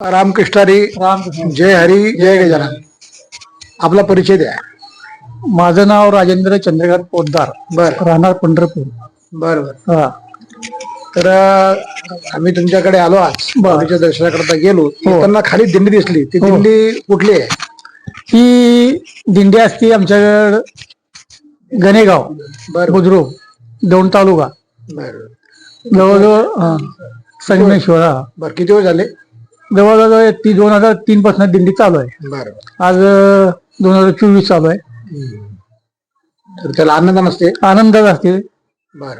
रामकृष्णारी रामकृष्ण. जय हरी जय गजानन. आपला परिचय द्या. माझं नाव राजेंद्र चंद्रकांत पोद्दार बर. राहणार पंढरपूर. बर बर. हा. तर आम्ही तुमच्याकडे आलो आज. बाबाच्या दर्शनाकरता गेलो. त्यांना खाली दिंडी दिसली. ती दिंडी कुठली आहे? ही दिंडी असते आमच्याकडे गणेगाव बर. बुद्रुक दौंड तालुका. बर. जवळजवळ हा, संगमेश्वर हा. बर किती वेळ झाले? जवळजवळ ती दोन हजार तीन पासून दिंडी चालू आहे. बर. आज दोन हजार चोवीस चालू आहे. तर त्याला आनंद नसते? आनंदात असते.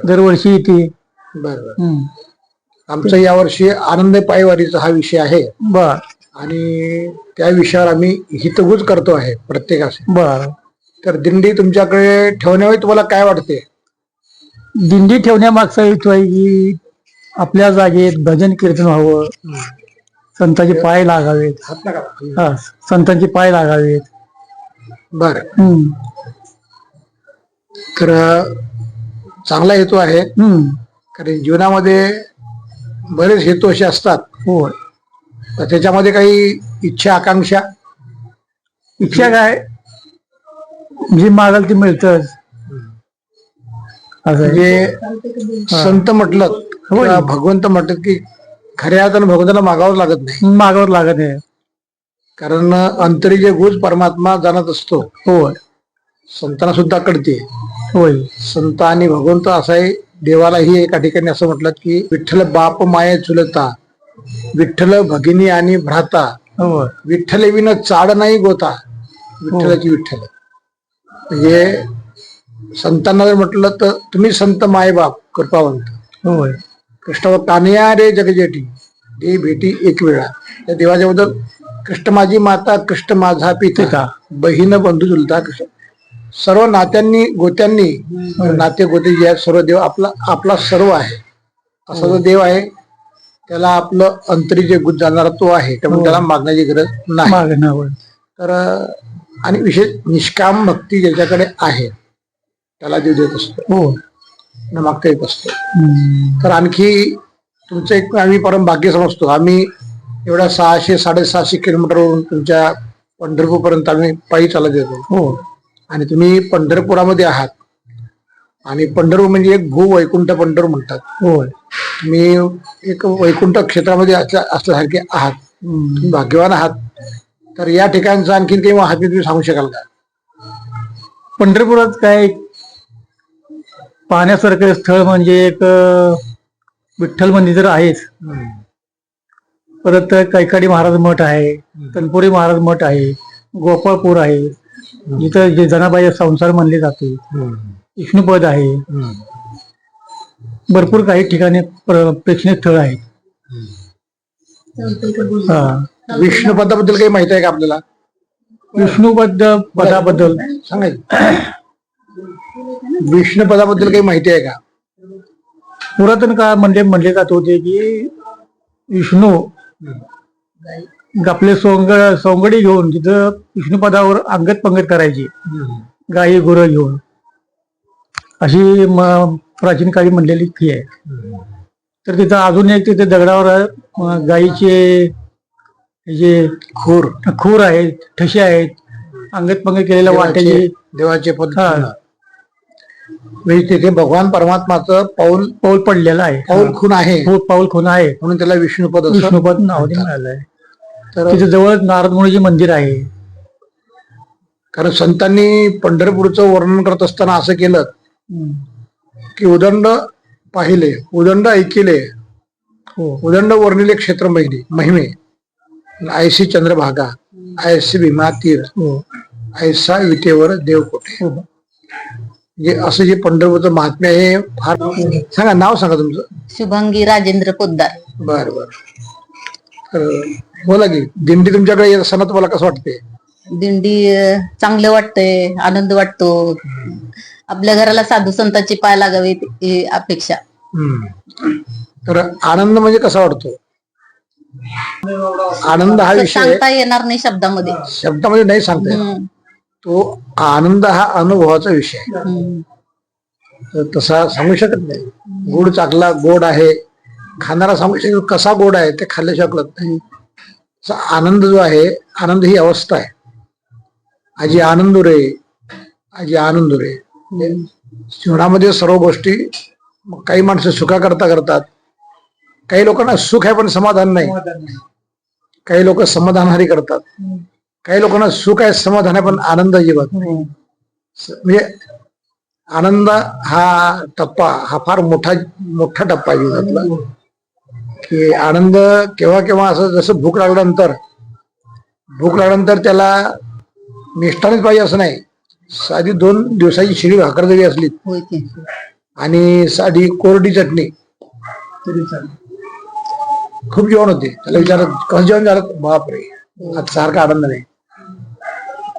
दरवर्षी येते. बर बर. हम्म. आमचा यावर्षी आनंद पायवारीचा हा विषय आहे. बर. आणि त्या विषयावर आम्ही हितगुज करतो आहे प्रत्येकाचे बर. तर दिंडी तुमच्याकडे ठेवण्यावेळी तुम्हाला काय वाटते? दिंडी ठेवण्यामागचा हेतू आहे की आपल्या जागेत भजन कीर्तन व्हावं. संतांचे पाय लागावेत. हात नका हा संतांचे पाय लागावेत. बर. हम्म. तर चांगला हेतू आहे. हम्म. कारण जीवनामध्ये बरेच हेतू असे असतात. होय. तर त्याच्यामध्ये काही इच्छा आकांक्षा? इच्छा काय? जी मागाल ती मिळतच. असं आहे. म्हणजे संत म्हटलं. किंवा भगवंत म्हटलं की खऱ्या अर्थानं भगवंताला मागावं लागत नाही. मागावर लागत आहे कारण अंतरी जे गुज परमात्मा जाणत असतो होय. संतांना सुद्धा कळते. होय. संत आणि भगवंत असा आहे देवालाही एका ठिकाणी असं म्हटलं की विठ्ठल बाप माये चुलता विठ्ठल भगिनी आणि भ्राता होय. विठ्ठल विन चाड नाही गोता विठ्ठलाची विठ्ठल. म्हणजे संतांना जर म्हटलं तर तुम्ही संत माय बाप कृपावंत. होय. कृष्ण कानिया रे जगजेटी. दे भेटी एक वेळा. त्या देवाच्या बद्दल कृष्ण माझी माता कृष्ण माझा पिता. बहीण बंधू चुलता कृष्ण सर्व नात्यांनी गोत्यांनी नाते गोते जे आहेत सर्व देव आपला आपला सर्व आहे. असा जो देव आहे त्याला आपलं अंतरी जे गुज जाणारा तो आहे त्यामुळे त्याला मागण्याची गरज नाही. तर आणि विशेष निष्काम भक्ती ज्याच्याकडे आहे त्याला देव देत असतो. हो. मागता येत असतो. तर आणखी तुमचं एक आम्ही परम भाग्य समजतो. आम्ही एवढ्या सहाशे साडेसहाशे किलोमीटरवरून तुमच्या पंढरपूर पर्यंत आम्ही पायी चालत येतो. हो. आणि तुम्ही पंढरपुरामध्ये आहात. आणि पंढरपूर म्हणजे एक भू वैकुंठ पंढर म्हणतात. होय तुम्ही एक वैकुंठ क्षेत्रामध्ये असल्या असल्यासारखे आहात. तुम्ही भाग्यवान आहात. तर या ठिकाणचं आणखीन काही माहिती तुम्ही सांगू शकाल का? पंढरपुरात काय पाहण्यासारखं स्थळ म्हणजे एक विठ्ठल मंदिर तर आहेच. परत कैकाडी महाराज मठ आहे तनपुरी महाराज मठ आहे गोपाळपूर आहे. जिथं जे जनाबाई संसार मानले जाते विष्णुपद आहे. भरपूर काही ठिकाणी प्र- प्रेक्षणीय स्थळ आहेत. हा. विष्णू पदाबद्दल काही माहिती आहे का आपल्याला? विष्णुपद पदाबद्दल सांगायचं. विष्णू पदाबद्दल काही माहिती आहे का? पुरातन काळामध्ये म्हणले जात होते की विष्णू आपले सोंग सोंगडी घेऊन तिथं विष्णुपदावर अंगत पंगत करायची. गाई गुरं घेऊन. अशी प्राचीन काळी म्हणलेली फी आहे. तर तिथं अजून एक तिथे दगडावर हे जे खूर. खूर आहेत ठसे आहेत अंगत पंगत केलेल्या वाट्याची देवाचे पद. म्हणजे तिथे भगवान परमात्माचं पाऊल पाऊल पडलेला आहे. पाऊल खून आहे. हो, पाऊल खून आहे. म्हणून त्याला विष्णुपद असं विष्णुपद नाव मिळालं आहे तर तिथे जवळ नारद मुनीचे मंदिर आहे. कारण संतांनी पंढरपूरचं वर्णन करत असताना असं केलं की उदंड पाहिले उदंड ऐकिले हो. उदंड वर्णिले क्षेत्र महिने महिमे ऐशी चंद्रभागा ऐशी भीमा तीर हो. ऐसा विटेवर देव हो. म्हणजे असं जे पंढरपूरचं महात्म्य आहे फार सांगा नाव सांगा तुमचं. शुभांगी राजेंद्र पोद्दार. बर बर. तर बोला की दिंडी तुमच्याकडे येत असताना तुम्हाला कसं वाटते दिंडी अं, चांगलं वाटतंय आनंद वाटतो. आपल्या घराला साधू संतांचे पाय लागावेत ही अपेक्षा. तर आनंद म्हणजे कसा वाटतो? आनंद हा विषय सांगता येणार नाही शब्दामध्ये. शब्दामध्ये नाही सांगता येत. हम्म, तो आनंद हा अनुभवाचा विषय आहे. तसा सांगू शकत नाही. गोड चांगला गोड आहे. खाणारा सांगू शकतो कसा गोड आहे ते खाल्ल्याशिवाय कळत नाही. आनंद जो आहे आनंद ही अवस्था आहे. आजी आनंद रे आजी आनंद रे. जीवनामध्ये सर्व गोष्टी काही माणसं सुखा करता करतात. काही लोकांना सुख आहे पण समाधान नाही. काही लोक समाधानहारी करतात. काही लोकांना सुख आहे समाधान आहे पण आनंद अजिबात नाही. म्हणजे आनंद हा टप्पा हा फार मोठा मोठा टप्पा आहे जीवनातला. की आनंद केव्हा केव्हा असं जसं भूक लागल्यानंतर भूक लागल्यानंतर त्याला मिष्टानेच पाहिजे असं नाही. साधी दोन दिवसाची शिडी भाकर जरी असली आणि साधी कोरडी चटणी. खूप जेवण होते. त्याला विचारत कसं जेवण झालं? बापरे आज सारखा आनंद नाही.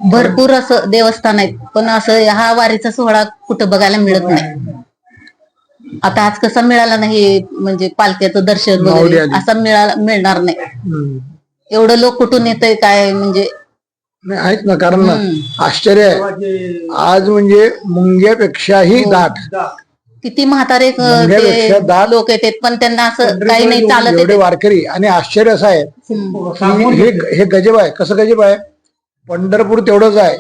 भरपूर असं देवस्थान आहेत. पण असं हा वारीचा सोहळा कुठं बघायला मिळत नाही. आता आज कसा मिळाला नाही म्हणजे पालख्याचं दर्शन वगैरे आली. असा मिळाला मिळणार नाही. एवढं लोक कुठून येतंय काय म्हणजे? नाही आहेत ना कारण. आश्चर्य आहे. आज म्हणजे मुंग्यापेक्षाही दाट. किती म्हातारे लोक येतात पण त्यांना असं काही नाही चालत येते वारकरी. आणि आश्चर्य असं आहे हे हे गजब आहे. कसं गजब आहे? पंढरपूर तेवढंच आहे.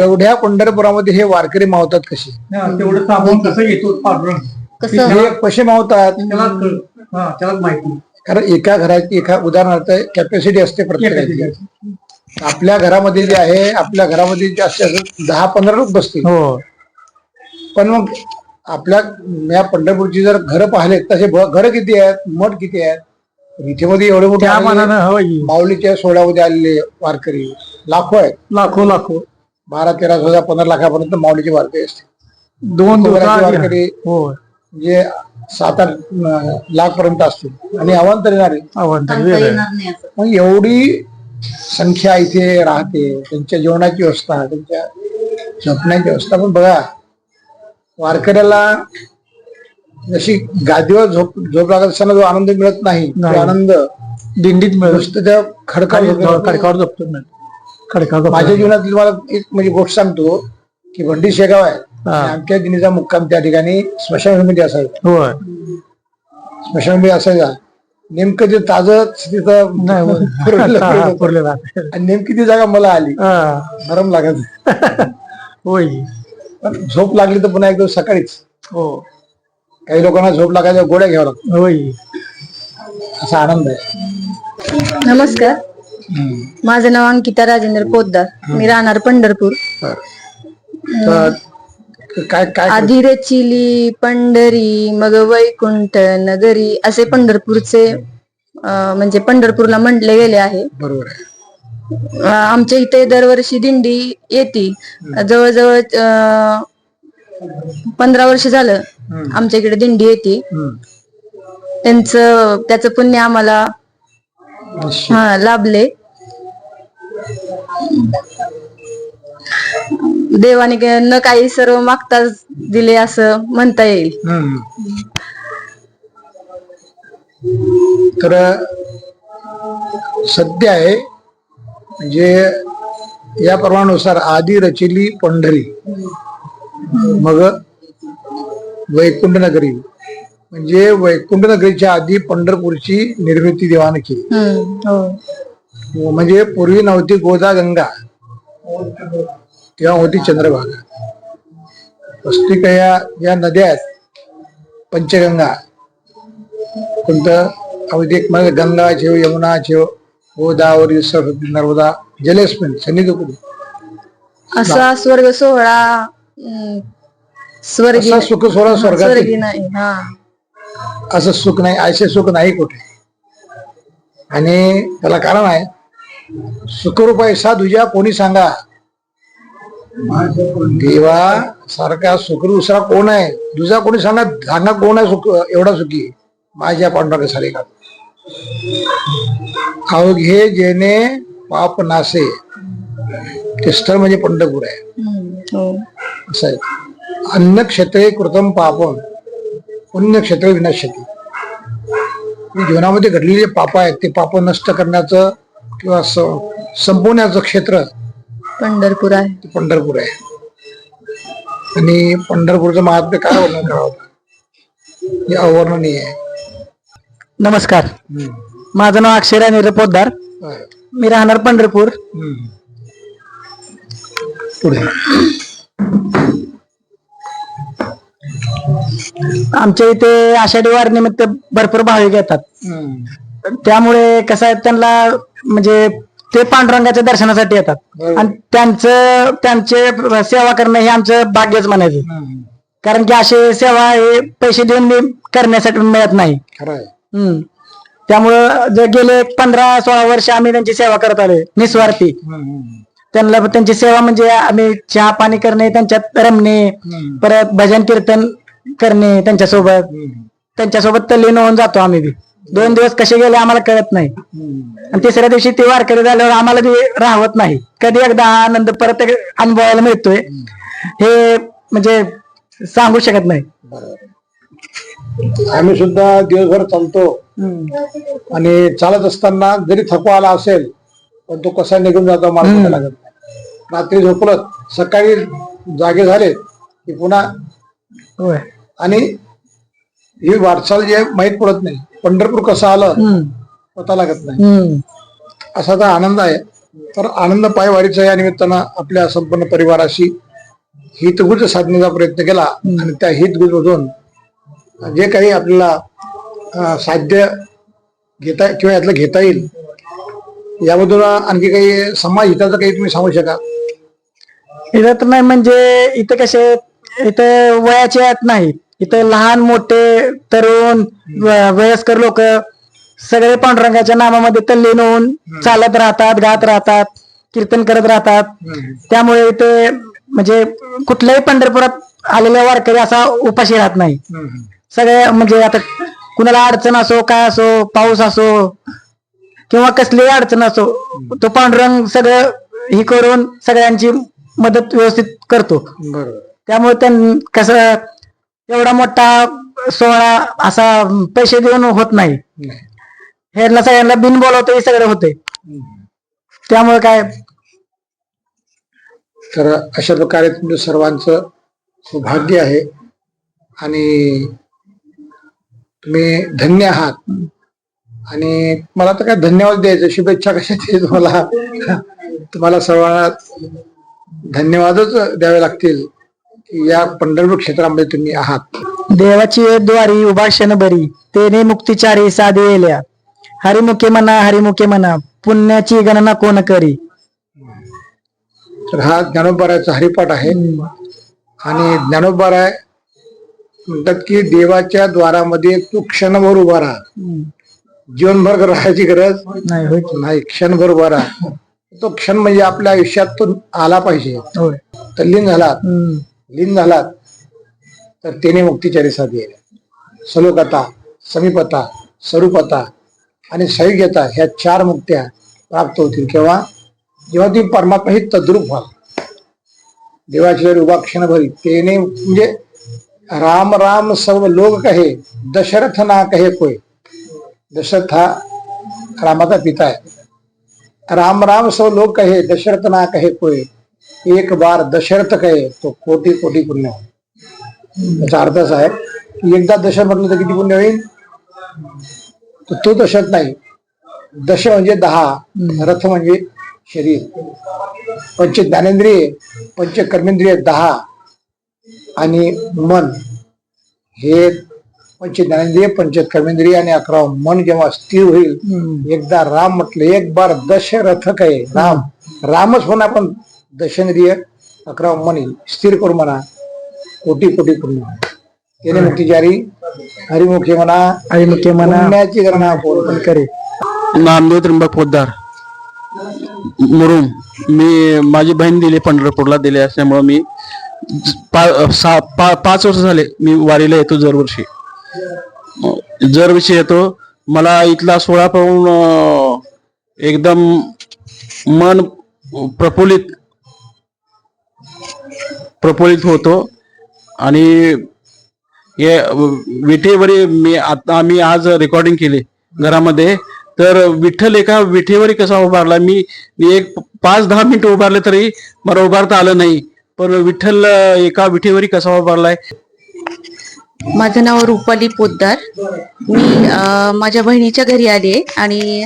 एवढ्या पंढरपुरामध्ये हे वारकरी मावतात कसे? तेवढं साबण कसं येतो? पांढरं कसं? हे कसे मावतात. हा त्यालाच माहिती कारण एका घराची एका उदाहरणार्थ कॅपॅसिटी असते प्रत्येकाची. आपल्या घरामध्ये जे आहे आपल्या घरामध्ये जे असते असं दहा पंधरा लोक बसतील. हो. पण मग आपल्या या पंढरपूरची जर घरं पाहिले तसे घर किती आहेत? मठ किती आहेत? इथे मध्ये एवढे मोठे त्या आलेले मानानं होय माऊलीच्या सोहळ्यामध्ये आलेले वारकरी. लाखो आहेत लाखो लाखो. बारा तेरा हजार पंधरा लाखापर्यंत माऊलीचे वारकरी असते. दोन दिवसात वारकरी हो म्हणजे सात आठ लाख पर्यंत असतील. आणि अवांतर येणारे मग एवढी संख्या इथे राहते. त्यांच्या जेवणाची व्यवस्था त्यांच्या झोपण्याची व्यवस्था पण बघा वारकऱ्याला जशी गादीवर झोप झोप लागत असताना जो आनंद मिळत नाही तो. आनंद दिंडीत मिळत त्या खडका खडकावर झोपतो माझ्या झोपतो. जीवनात मला एक म्हणजे गोष्ट सांगतो की भंडी शेगाव आहे. हा. आणि आमच्या दिनीचा मुक्काम त्या ठिकाणी स्मशानभूमीमध्ये असायचा. होय. स्मशानभूमी असायचा. नेमकं ते ताजं तिथं. आणि नेमकी ती जागा मला आली. हा, नरम लागत. होय. पण झोप लागली तर पुन्हा एकदम सकाळीच. हो. काही लोकांना झोप लागायच्या गोळ्या घ्याव्या लागतात. होय. असा आनंद आहे. नमस्कार. माझं नाव अंकिता राजेंद्र पोद्दार मी राहणार पंढरपूर. तर काय काय आधी रचिली पंढरी मग वैकुंठ नगरी असे पंढरपूरचे अं, म्हणजे पंढरपूरला म्हटले गेले आहे. बरोबर आहे. अं, आमच्या इथे दरवर्षी दिंडी येते. जवळजवळ अं, पंधरा वर्ष झालं आमच्या इकडे दिंडी येते. हम्म. त्यांचं त्याचं पुण्य आम्हाला. हा लाभले. देवाने न काही सर्व मागताच दिले असं म्हणता येईल. तर सत्य आहे म्हणजे या प्रमाणानुसार आधी रचिली पंढरी. मग वैकुंठ नगरी म्हणजे वैकुंठ नगरीच्या आधी पंढरपूरची निर्मिती देवाने केली. हो. म्हणजे पूर्वी नव्हती गोदा गंगा तेव्हा होती चंद्रभागा. पस्तिक या या नद्या आहेत पंचगंगा. कोणतं? अवधिक म्हणजे गंगा ठेव यमुना ठेव गोदावरी सरस्वती नर्मदा जलेस्मिन कुठे असा स्वर्ग सोहळा स्वर्गी असा सुख सोहळा स्वर्गी नाही हा. असं सुख नाही असे सुख नाही कुठे. आणि त्याला कारण आहे सुखरूप तुझ्या कोणी सांगा? देवा सारखा सुखरूप दुसरा कोण आहे? दुसरा कोणी सांगा सांगा कोण आहे सुख एवढा सुखी? माझ्या पांडुरंग सारे का अवघे जेणे पाप नासे. ते स्थळ म्हणजे पंढरपूर आहे. हो. असं आहे. अन्न क्षेत्रे कृतम पापम पुण्य क्षेत्र विनाशती जीवनामध्ये घडलेले पाप आहेत ते पाप नष्ट करण्याचं किंवा संपवण्याचं क्षेत्र पंढरपूर आहे. ते पंढरपूर आहे. आणि पंढरपूरचं महात्म्य काय वर्णन करावं? हे अवर्णनीय आहे. नमस्कार. माझं नाव अक्षय राणेर पोद्दार. मी राहणार पंढरपूर. पुढे. आमच्या इथे आषाढी वार निमित्त भरपूर भाविक येतात. त्यामुळे कसं आहे त्यांना म्हणजे ते पांडुरंगाच्या दर्शनासाठी येतात. आणि त्यांचं त्यांचे सेवा करणं हे आमचं भाग्यच म्हणायचं. कारण की अशी सेवा हे पैसे देऊन मी करण्यासाठी मिळत नाही. त्यामुळं जे गेले पंधरा सोळा वर्ष आम्ही त्यांची सेवा करत आलोय निस्वार्थी. त्यांना त्यांची सेवा म्हणजे आम्ही चहा पाणी करणे त्यांच्यात रमणे परत भजन कीर्तन करणे त्यांच्यासोबत. त्यांच्यासोबत तल्लीन होऊन जातो आम्ही बी. दोन दिवस कसे गेले आम्हाला कळत नाही. आणि तिसऱ्या दिवशी ते वारकरी झाल्यावर आम्हाला ते राहत नाही. कधी एकदा आनंद परत अनुभवायला मिळतोय. हे म्हणजे सांगू शकत नाही. आम्ही सुद्धा दिवसभर चालतो आणि चालत असताना जरी थकवा आला असेल पण तो कसा निघून जातो मला लागत रात्री झोपलं सकाळी जागे झाले की पुन्हा होय. आणि ही वाटचाल जे माहीत पडत नाही पंढरपूर कसं आलं. पता लागत नाही. असा तर आनंद आहे. तर आनंद पायवारीचा या निमित्तानं आपल्या संपूर्ण परिवाराशी हितगुज साधण्याचा प्रयत्न केला आणि त्या हितगुज मधून जे काही आपल्याला साध्य घेता किंवा यातलं घेता येईल यामधून आणखी काही समाज हिताचं काही तुम्ही सांगू शका तर नाही म्हणजे इथं कसे इथं वयाचे आहेत नाही इथं लहान मोठे तरुण वयस्कर लोक सगळे पांडुरंगाच्या नामामध्ये तल्लीन होऊन चालत राहतात गात राहतात कीर्तन करत राहतात. त्यामुळे इथे म्हणजे कुठल्याही पंढरपुरात आलेल्या वारकरी असा उपाशी राहत नाही. सगळे म्हणजे आता कुणाला अडचण असो काय असो पाऊस असो किंवा कसलीही अडचण असो तो पांडुरंग सगळं ही करून सगळ्यांची मदत व्यवस्थित करतो. बरोबर. त्यामुळे त्यां कसं एवढा मोठा सोहळा असा पैसे देऊन होत नाही. ह्यांना सगळ्यांना बिन बोलवतो हे सगळं होते त्यामुळे काय? तर अशा प्रकारे तुमचं सर्वांचं सौभाग्य आहे. आणि तुम्ही धन्य आहात. आणि मला तर काय धन्यवाद द्यायचं शुभेच्छा कशा द्यायचं तुम्हाला? तुम्हाला सर्वांना धन्यवादच द्यावे लागतील. या पंढरपूर क्षेत्रामध्ये तुम्ही आहात. देवाची द्वारी उभा क्षण बरी तेने मुक्तिचारी साधे येल्या हरिमुखे म्हणा हरिमुखे म्हणा पुण्याची गणना कोण करी? तर हा ज्ञानोबाराचा हरिपाठ आहे. आणि ज्ञानोबाराय म्हणतात की देवाच्या द्वारामध्ये तू क्षणभर उभा राहा. जीवनभर राहायची गरज नाही होय की? नाही क्षणभर उभा राहा. तो क्षण म्हणजे आपल्या आयुष्यात तो आला पाहिजे. होय. तर लीन झालात. हम्म. लीन झालात तर तेने मुक्तीचारी साधी सलोकता समीपता स्वरूपता आणि सयुग्यता ह्या चार मुक्त्या प्राप्त होतील. केव्हा? जेव्हा ती परमात्मा ही तद्रूप व्हाल. देवाच्या उभा क्षणभरी तेने म्हणजे राम राम सर्व लोक कहे दशरथ ना कहे कोय. दशरथ हा रामाचा पिता आहे. राम राम सर्व लोक कहे दशरथ ना कहे कोय. एक बार दशरथ कहे तो कोटी कोटी पुण्य हो याचा अर्थ असा आहे की एकदा दशरथ म्हटलं तर किती पुण्य होईल? तर तो दशरथ नाही. दश म्हणजे दहा रथ म्हणजे शरीर. पंच ज्ञानेंद्रिय पंच कर्मेंद्रिय दहा आणि मन. हे पंच ज्ञानेंद्रिय पंच कर्मेंद्रिय आणि अकरा मन जेव्हा स्थिर होईल एकदा राम म्हटलं एक बार दशरथ काय राम. रामच म्हणा पण दशेंद्रिय अकरा मन स्थिर करू म्हणा कोटी कोटी पूर्ण त्याने मुक्ती जारी. हरिमुखी म्हणा हरिमुखे म्हणा पुण्याची गणना कोण करे. नामदेव त्र्यंबक पोद्दार मुरुम. मी माझी बहीण दिली पंढरपूरला दिली असल्यामुळं मी पा- सहा पा- पाच वर्ष झाले मी वारीला येतो दरवर्षी दरवर्षी येतो. मला इथला सोहळा पाहून एकदम मन प्रफुल्लित प्रफुल्लित होतो. आणि हे विठेवरी मी आता आम्ही आज रेकॉर्डिंग केली घरामध्ये. तर विठ्ठल एका विठेवरी कसा उभारला? मी एक पाच दहा मिनिटं उभारले तरी मला उभारता आलं नाही. पण विठ्ठल एका विठेवरी कसा उभारलाय? माझं नाव रुपाली पोद्दार. मी माझ्या बहिणीच्या घरी आले आणि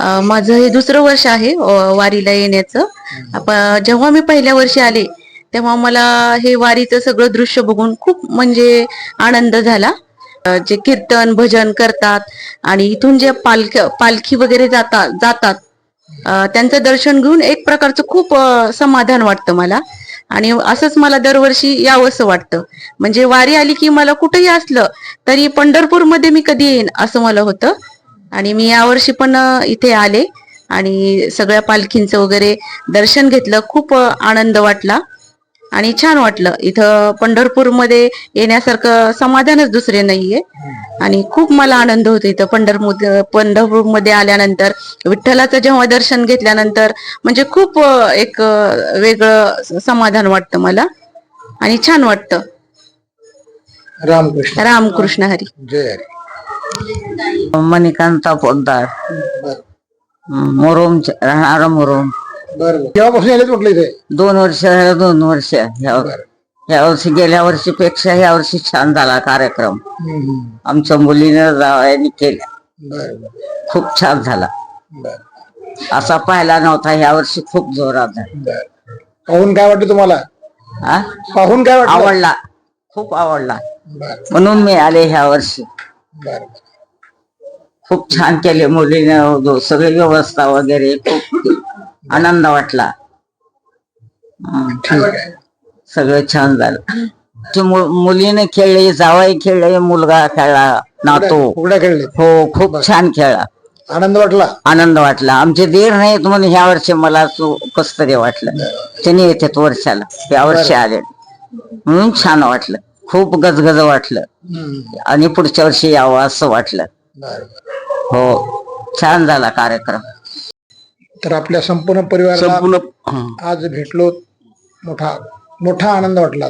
अं, माझं हे दुसरं वर्ष आहे वारीला येण्याचं. जेव्हा मी पहिल्या वर्षी आले तेव्हा मला हे वारीचं सगळं दृश्य बघून खूप म्हणजे आनंद झाला. जे कीर्तन भजन करतात आणि इथून जे पालख पालखी वगैरे जातात जातात त्यांचं दर्शन घेऊन एक प्रकारचं खूप समाधान वाटतं मला. आणि असंच मला दरवर्षी यावंसं वाटतं. म्हणजे वारी आली की मला कुठेही असलं तरी पंढरपूरमध्ये मी कधी येईन असं मला होतं. आणि मी यावर्षी पण इथे आले आणि सगळ्या पालखींचं वगैरे दर्शन घेतलं. खूप आनंद वाटला. आणि छान वाटलं. इथं पंढरपूरमध्ये येण्यासारखं समाधानच दुसरे नाहीये. आणि खूप मला आनंद होतो इथं पंढरपूर पंढरपूरमध्ये आल्यानंतर. विठ्ठलाचं जेव्हा दर्शन घेतल्यानंतर म्हणजे खूप एक वेगळं समाधान वाटतं मला. आणि छान वाटतं. रामकृष्ण. रामकृष्ण हरी. जय हरी. मणिकांता पोद्दार मुरुम राहणारा मुरुम. बर केव्हापासून आलेच म्हटलं इथे? दोन वर्ष दोन वर्ष. ह्या ह्या वर्षी गेल्या वर्षीपेक्षा ह्या वर्षी छान झाला कार्यक्रम. आमच्या मुलीनं जावयाने केला. खूप छान झाला. असा पाहिला नव्हता ह्या वर्षी खूप जोरात झाला. पाहून काय वाटतं तुम्हाला? हा? पाहून काय वाटलं? आवडला. खूप आवडला. बर. म्हणून मी आले ह्या वर्षी. बर. खूप छान केले मुलीनं सगळी व्यवस्था वगैरे खूप आनंद वाटला. सगळं छान झालं. ते मु- मुलीने खेळले जावाई खेळले मुलगा खेळला नातो. फुगड्या खेळले. हो खूप छान खेळला. आनंद वाटला? आनंद वाटला. आमचे दीर नाहीत म्हणून ह्या वर्षी मला कस तरी वाटलं. त्यांनी येतात वर्षाला. या वर्षी आले म्हणून छान वाटलं. खूप गजगज वाटलं. हम्म. आणि पुढच्या वर्षी यावं असं वाटलं. बर. हो छान झाला कार्यक्रम. तर आपल्या संपूर्ण परिवाराला संपूर्ण. आज भेटलो मोठा मोठा आनंद वाटला.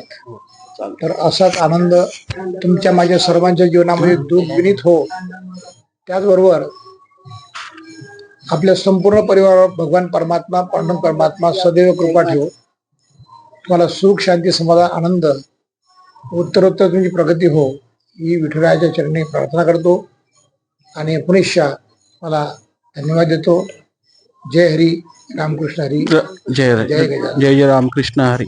तर असाच आनंद तुमच्या माझ्या सर्वांच्या जीवनामध्ये दुर्बिनीत हो. त्याचबरोबर आपल्या संपूर्ण परिवारावर भगवान परमात्मा पांडुरंग परमात्मा सदैव कृपा ठेवो. तुम्हाला सुख शांती समाधान आनंद उत्तरोत्तर तुमची प्रगती हो ही विठुरायाच्या चरणी प्रार्थना करतो. आणि पुनिशा मला धन्यवाद देतो. जय हरी रामकृष्ण हरी जय जय जय गजानन. जय जय रामकृष्ण हरी